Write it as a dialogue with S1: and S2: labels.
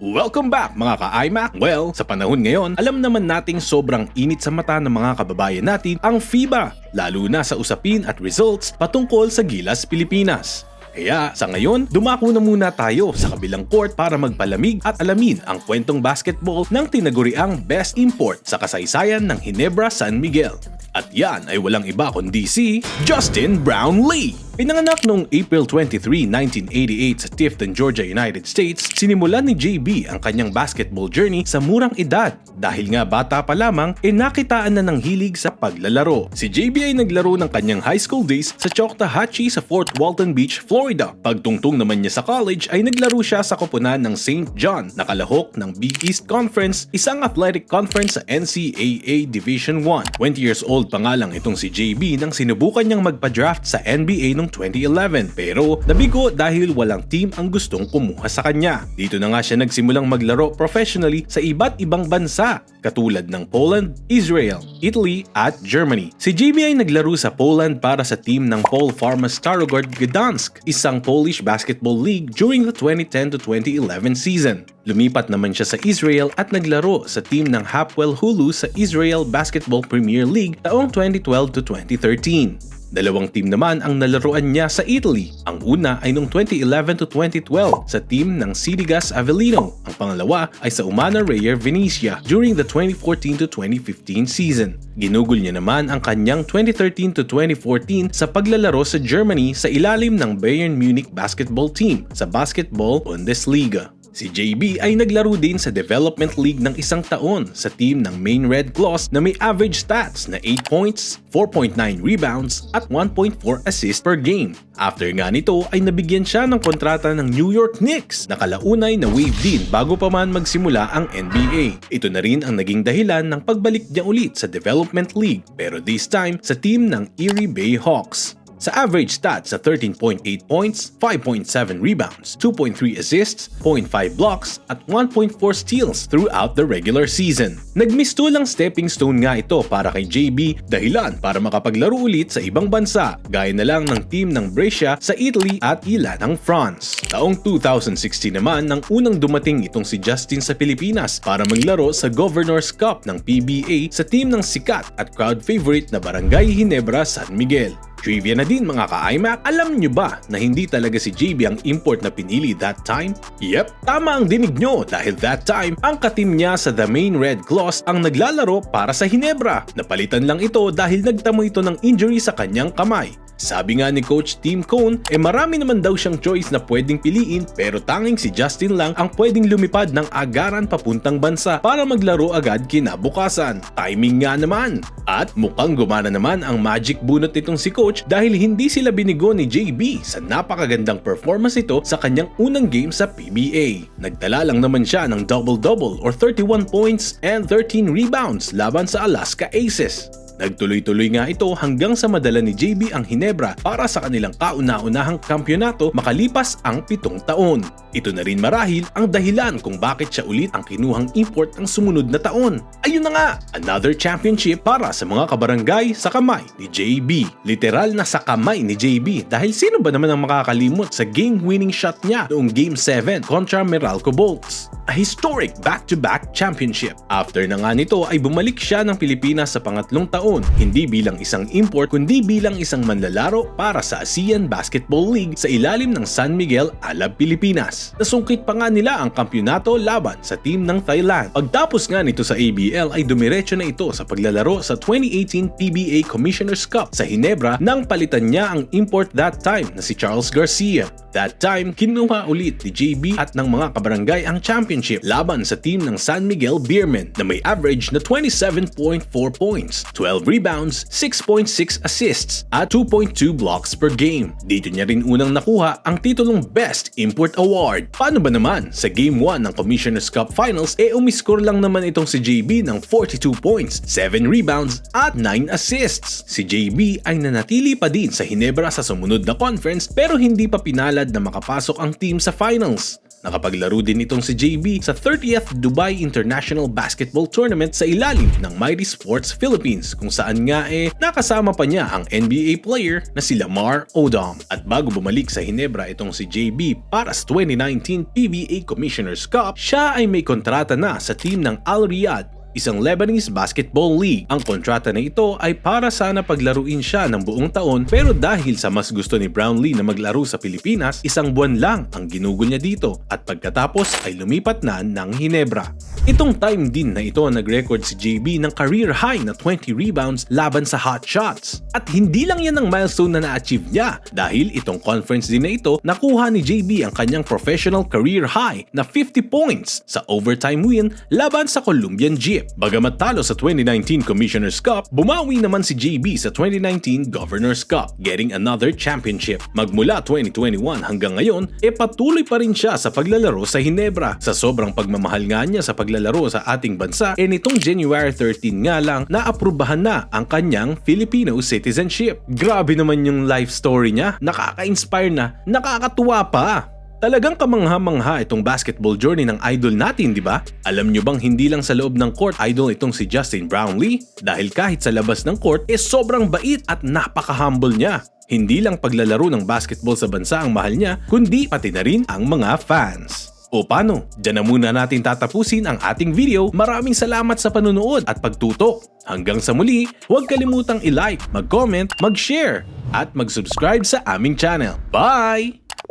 S1: Welcome back mga ka-iMac! Well, sa panahon ngayon, alam naman nating sobrang init sa mata ng mga kababayan natin ang FIBA, lalo na sa usapin at results patungkol sa Gilas Pilipinas. Kaya sa ngayon, dumako na muna tayo sa kabilang court para magpalamig at alamin ang kwentong basketball ng tinaguriang best import sa kasaysayan ng Hinebra San Miguel. At yan ay walang iba kundi si Justin Brownlee. Pinanganak noong April 23, 1988 sa Tifton, Georgia, United States, sinimulan ni JB ang kanyang basketball journey sa murang edad. Dahil nga bata pa lamang, e nakitaan na ng hilig sa paglalaro. Si JB ay naglaro ng kanyang high school days sa Choctahatchee sa Fort Walton Beach, Florida. Pagtungtong naman niya sa college ay naglaro siya sa koponan ng St. John, nakalahok ng Big East Conference, isang athletic conference sa NCAA Division 1. 20 years old pa nga lang itong si JB nang sinubukan niyang magpa-draft sa NBA noong 2011 pero nabigo dahil walang team ang gustong kumuha sa kanya. Dito na nga siya nagsimulang maglaro professionally sa iba't ibang bansa katulad ng Poland, Israel, Italy at Germany. Si JB ay naglaro sa Poland para sa team ng Pol Farma Starogard Gdansk, isang Polish basketball league during the 2010 to 2011 season. Lumipat naman siya sa Israel at naglaro sa team ng Hapwell Hulu sa Israel Basketball Premier League taong 2012 to 2013. Dalawang team naman ang nalaruan niya sa Italy. Ang una ay noong 2011 to 2012 sa team ng Sidigas Avellino. Ang pangalawa ay sa Umana Reyer Venezia during the 2014 to 2015 season. Ginugol niya naman ang kanyang 2013 to 2014 sa paglalaro sa Germany sa ilalim ng Bayern Munich basketball team sa Basketball Bundesliga. Si JB ay naglaro din sa Development League ng isang taon sa team ng Main Red Claws na may average stats na 8 points, 4.9 rebounds at 1.4 assists per game. After nga nito ay nabigyan siya ng kontrata ng New York Knicks na kalaunay na wave din bago pa man magsimula ang NBA. Ito na rin ang naging dahilan ng pagbalik niya ulit sa Development League pero this time sa team ng Erie Bay Hawks. Sa average stats sa 13.8 points, 5.7 rebounds, 2.3 assists, 0.5 blocks, at 1.4 steals throughout the regular season. Nagmisto lang stepping stone nga ito para kay JB dahilan para makapaglaro ulit sa ibang bansa gaya na lang ng team ng Brescia sa Italy at ilan ng France. Taong 2016 naman nang unang dumating itong si Justin sa Pilipinas para maglaro sa Governor's Cup ng PBA sa team ng sikat at crowd favorite na Barangay Hinebra San Miguel. Trivia na din mga ka-iMac, alam nyo ba na hindi talaga si JB ang import na pinili that time? Yep, tama ang dinig nyo dahil that time, ang katim niya sa The Main Red Claws ang naglalaro para sa Hinebra. Napalitan lang ito dahil nagtamo ito ng injury sa kanyang kamay. Sabi nga ni Coach Tim Cone, eh marami naman daw siyang choice na pwedeng piliin pero tanging si Justin lang ang pwedeng lumipad ng agaran papuntang bansa para maglaro agad kinabukasan. Timing nga naman! At mukhang gumana naman ang magic bunot nitong si Coach dahil hindi sila binigo ni JB sa napakagandang performance ito sa kanyang unang game sa PBA. Nagtala lang naman siya ng double-double or 31 points and 13 rebounds laban sa Alaska Aces. Nagtuloy-tuloy nga ito hanggang sa madala ni JB ang Hinebra para sa kanilang kauna-unahang kampyonato makalipas ang pitong taon. Ito na rin marahil ang dahilan kung bakit siya ulit ang kinuhang import ang sumunod na taon. Ayun na nga, another championship para sa mga kabarangay sa kamay ni JB. Literal na sa kamay ni JB dahil sino ba naman ang makakalimot sa game-winning shot niya noong Game 7 kontra Meralco Bolts a historic back-to-back championship. After na nga nito ay bumalik siya ng Pilipinas sa pangatlong taon, hindi bilang isang import kundi bilang isang manlalaro para sa ASEAN Basketball League sa ilalim ng San Miguel Alab Pilipinas. Nasungkit pa nga nila ang kampyonato laban sa team ng Thailand. Pagtapos nga nito sa ABL ay dumiretso na ito sa paglalaro sa 2018 PBA Commissioner's Cup sa Hinebra nang palitan niya ang import that time na si Charles Garcia. That time, kinuha ulit ni JB at ng mga kabarangay ang championship laban sa team ng San Miguel Beermen na may average na 27.4 points, 12 rebounds, 6.6 assists at 2.2 blocks per game. Dito niya rin unang nakuha ang titulong Best Import Award. Paano ba naman? Sa Game 1 ng Commissioner's Cup Finals, e eh umiscore lang naman itong si JB ng 42 points, 7 rebounds at 9 assists. Si JB ay nanatili pa din sa Hinebra sa sumunod na conference pero hindi pa pinala palad na makapasok ang team sa finals. Nakapaglaro din itong si JB sa 30th Dubai International Basketball Tournament sa ilalim ng Mighty Sports Philippines kung saan nga eh nakasama pa niya ang NBA player na si Lamar Odom. At bago bumalik sa Hinebra itong si JB para sa 2019 PBA Commissioner's Cup, siya ay may kontrata na sa team ng Al Riyadh isang Lebanese Basketball League. Ang kontrata na ito ay para sana paglaruin siya ng buong taon pero dahil sa mas gusto ni Brownlee na maglaro sa Pilipinas, isang buwan lang ang ginugol niya dito at pagkatapos ay lumipat na ng Hinebra. Itong time din na ito nag-record si JB ng career high na 20 rebounds laban sa hot shots. At hindi lang yan ang milestone na na-achieve niya dahil itong conference din na ito nakuha ni JB ang kanyang professional career high na 50 points sa overtime win laban sa Colombian Jeep. Bagamat talo sa 2019 Commissioner's Cup, bumawi naman si JB sa 2019 Governor's Cup, getting another championship. Magmula 2021 hanggang ngayon, e patuloy pa rin siya sa paglalaro sa Hinebra. Sa sobrang pagmamahal nga niya sa paglalaro sa ating bansa, e nitong January 13 nga lang naaprubahan na ang kanyang Filipino citizenship. Grabe naman yung life story niya, nakaka-inspire na, nakakatuwa pa. Talagang kamangha-mangha itong basketball journey ng idol natin, di ba? Alam nyo bang hindi lang sa loob ng court idol itong si Justin Brownlee? Dahil kahit sa labas ng court, eh sobrang bait at napaka-humble niya. Hindi lang paglalaro ng basketball sa bansa ang mahal niya, kundi pati na rin ang mga fans. O paano? Diyan na muna natin tatapusin ang ating video. Maraming salamat sa panunood at pagtutok. Hanggang sa muli, huwag kalimutang i-like, mag-comment, mag-share, at mag-subscribe sa aming channel. Bye!